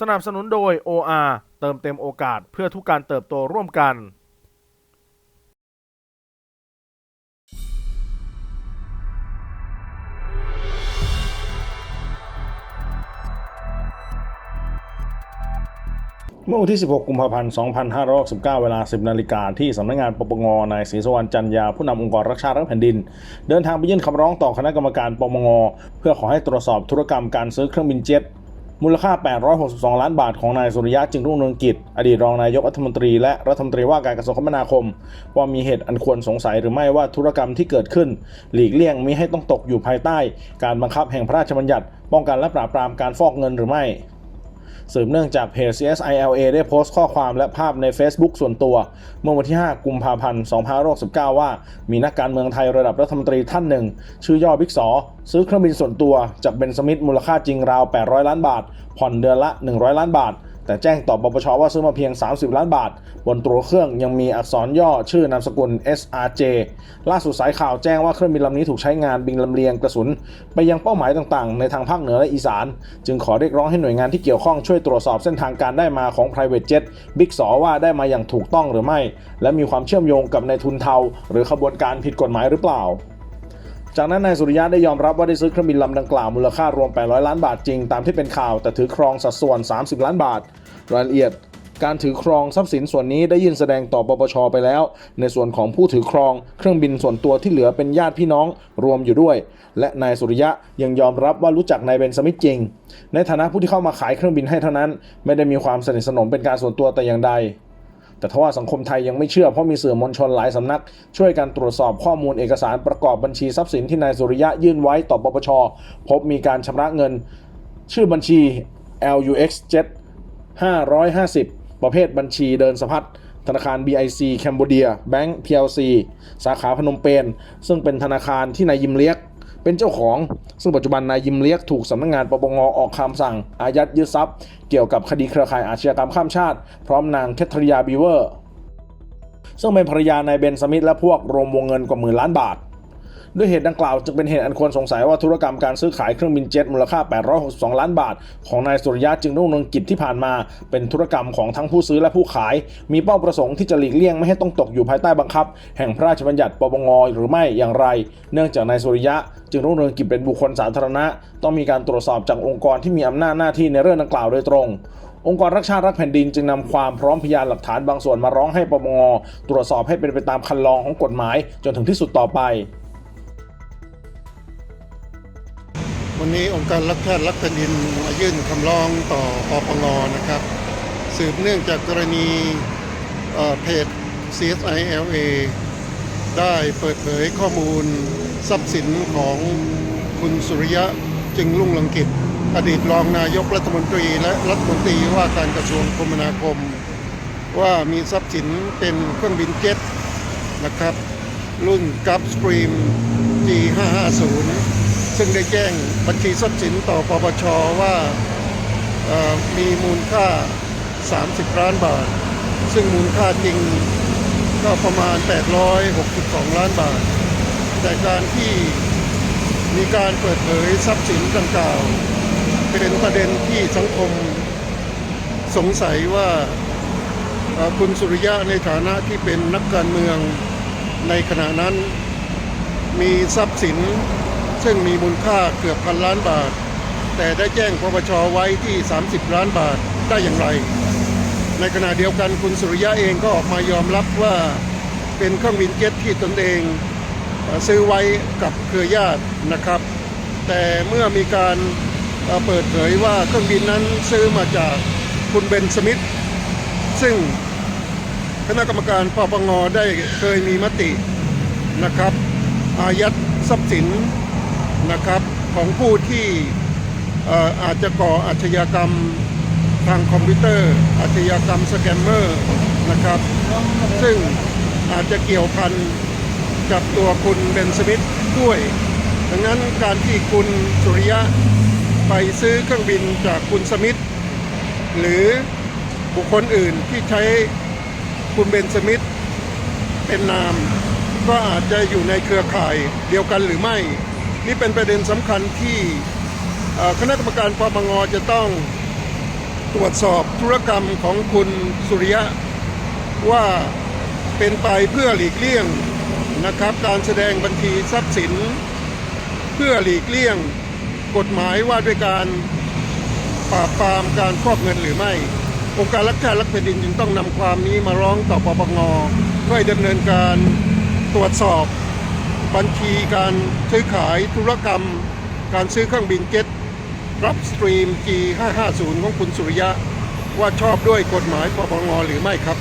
สนับสนุนโดย OR เติมเต็มโอกาสเพื่อทุกการเติบโตร่วมกัน เมื่อวันที่ 16 กุมภาพันธ์ 2569 เวลา 10 นาฬิกาที่สำนักงานปปง นายศรีสวรรณจันยา ผู้นำองค์กรรักชาติรักแผ่นดิน เดินทางไปยื่นคำร้องต่อคณะกรรมการปปง เพื่อขอให้ตรวจสอบธุรกรรมการซื้อเครื่องบินเจ็ต มูลค่า 862 ล้านบาทของนายสุริยะจึงรุ่งเรืองกิจ อดีตรองนายกรัฐมนตรีและรัฐมนตรีว่าการกระทรวงคมนาคม ว่ามีเหตุอันควรสงสัยหรือไม่ว่าธุรกรรมที่เกิดขึ้น หลีกเลี่ยงมิให้ต้องตกอยู่ภายใต้ การบังคับแห่งพระราชบัญญัติ ป้องกันและปราบปรามการฟอกเงินหรือไม่ สืบเนื่องจากเพจ CSILA ได้โพสต์ข้อความและภาพใน Facebook ส่วนตัว เมื่อวันที่ 5 กุมภาพันธ์ 2519 ว่า มีนักการเมืองไทยระดับรัฐมนตรีท่านหนึ่ง ชื่อย่อบิ๊กสอซื้อเครื่องบินส่วนตัวจากเบนสมิธมูลค่าจริงราว 800 ล้านบาท ผ่อนเดือนละ 100 ล้านบาท แต่แจ้งต่อปปชว่าซื้อมาเพียง 30 ล้านบาท บนตัวเครื่องยังมีอักษรย่อชื่อนามสกุล SRJ ล่าสุดสายข่าวแจ้งว่าเครื่องบินลำนี้ถูกใช้งานบินลำเลียงกระสุน ไปยังเป้าหมายต่างๆ ในทางภาคเหนือและอีสาน จึงขอเรียกร้องให้หน่วยงานที่เกี่ยวข้องช่วยตรวจสอบเส้นทางการได้มาของ private jet บิ๊กสอว่าได้มาอย่างถูกต้องหรือไม่ และมีความเชื่อมโยงกับในายทุนเทา หรือขบวนการผิดกฎหมายหรือเปล่า จากนั้นนายสุริยะได้ยอมรับว่าได้ซื้อเครื่องบินลำดังกล่าวมูลค่ารวม 800 ล้านบาทจริงตามที่เป็นข่าวแต่ถือครองสัดส่วน 30 ล้านบาท รายละเอียดการถือครองทรัพย์สินส่วนนี้ได้ยื่นแสดงต่อปปชไปแล้ว ในส่วนของผู้ถือครองเครื่องบินส่วนตัวที่เหลือเป็นญาติพี่น้องรวมอยู่ด้วย และนายสุริยะยังยอมรับว่ารู้จักนายเบนสมิธจริง ในฐานะผู้ที่เข้ามาขายเครื่องบินให้เท่านั้น ไม่ได้มีความสนิทสนมเป็นการส่วนตัวแต่อย่างใด แต่ทว่าสังคมไทยยังไม่เชื่อเพราะมีสื่อมวลชนหลายสำนัก ช่วยกันตรวจสอบข้อมูลเอกสารประกอบบัญชีทรัพย์สินที่นายสุริยะยื่นไว้ต่อปปชพบมีการชำระเงิน ชื่อบัญชี LUX 7 550 ประเภทบัญชีเดินสะพัดธนาคาร BIC แคนเบเดียแบงก์ PLC สาขาพนมเปญซึ่งเป็นธนาคารที่นายยิมเลียก เป็นเจ้าของ ซึ่งปัจจุบันนายยิมเลียกถูกสำนักงงานปปงออกคำสั่ง อายัดยึดทรัพย์ เกี่ยวกับคดีเครือข่ายอาชญากรรมข้ามชาติ พร้อมนางแคทริยาบีเวอร์ ซึ่งเป็นภรรยานายเบนสมิธและพวกรวมวงเงินกว่าหมื่นล้านบาท ด้วยเหตุดังกล่าวจึงเป็นเหตุอันควรสงสัยว่าธุรกรรมการซื้อขายเครื่องบินเจ็ตมูลค่า 862 ล้านบาท ของนายสุริยะจึงรุ่งเรืองกิจที่ผ่านมา เป็นธุรกรรมของทั้งผู้ซื้อและผู้ขาย มีเป้าประสงค์ที่จะหลีกเลี่ยงไม่ให้ต้องตกอยู่ภายใต้บังคับ แห่งพระราชบัญญัติปปงหรือไม่อย่างไร เนื่องจากนายสุริยะ จึงรุ่งเรืองกิจเป็นบุคคลสาธารณะ ต้องมีการตรวจสอบจากองค์กรที่มีอำนาจหน้าที่ในเรื่องดังกล่าวโดยตรงองค์กรรักชาติรักแผ่นดินจึงนำความพร้อมพยานหลักฐานบางส่วนมาร้องให้ปปงตรวจสอบให้เป็นไปตามคันลองของกฎหมายจนถึงที่สุดต่อไป วันนี้องค์การรักชาติรักแผ่นดินมายื่นคำร้องต่อปปงนะครับ สืบเนื่องจากกรณีเเพจ CSILA ได้เปิดเผยข้อมูลทรัพย์สินของคุณสุริยะจึงรุ่งเรืองกิจ อดีตรองนายกรัฐมนตรีและรัฐมนตรีว่าการกระทรวงคมนาคม ว่ามีทรัพย์สินเป็นเครื่องบินเจ็ตนะครับ รุ่นกั f ส t รีม G550 ซึ่งได้แจ้งบัญชีทรัพย์สินต่อปปชว่ามีมูลค่า 30 ล้านบาท ซึ่งมูลค่าจริงก็ประมาณ 862 ล้านบาท แต่การที่มีการเปิดเผยทรัพย์สินดังกล่าว เป็นประเด็นที่สังคมสงสัยว่าคุณสุริยะในฐานะที่เป็นนักการเมืองในขณะนั้น มีทรัพย์สิน ซึ่งมีมูลค่าเกือบพันล้านบาท แต่ได้แจ้งปปชไว้ที่ 30 ล้านบาทได้อย่างไร ในขณะเดียวกันคุณสุริยะเองก็ออกมายอมรับว่าเป็นเครื่องบินเจ็ตที่ตนเองซื้อไว้กับเครือญาตินะครับ แต่เมื่อมีการเปิดเผยว่าเครื่องบินนั้นซื้อมาจากคุณเบนสมิธซึ่งคณะกรรมการปปงได้เคยมีมตินะครับ อายัดทรัพย์สิน นะครับของผู้ที่เอ่ออาจจะก่ออาชญากรรมทางคอมพิวเตอร์ อาชญากรรมสแกมเมอร์นะครับ ซึ่งอาจจะเกี่ยวพันกับตัวคุณเบนสมิธด้วย ดังนั้นการที่คุณสุริยะไปซื้อเครื่องบินจากคุณสมิธหรือบุคคลอื่นที่ใช้คุณเบนสมิธเป็นนาม ก็อาจจะอยู่ในเครือข่ายเดียวกันหรือไม่ นี่เป็นประเด็นสำคัญที่คณะกรรมการปปงจะต้องตรวจสอบธุรกรรมของคุณสุริยะ ว่าเป็นไปเพื่อหลีกเลี่ยงนะครับ การแสดงบัญชีทรัพย์สิน เพื่อหลีกเลี่ยงกฎหมายว่าด้วยการปราบปรามการฟอกเงินหรือไม่ องค์การรักชาติรักแผ่นดินจึงต้องนำความนี้มาร้องต่อปปงเพื่อดำเนินการตรวจสอบ บัญชีการซื้อขายธุรกรรม การซื้อเครื่องบินเจ็ตรับสตรีม G550 ของคุณสุริยะ ว่าชอบด้วยกฎหมายปปงหรือไม่ครับ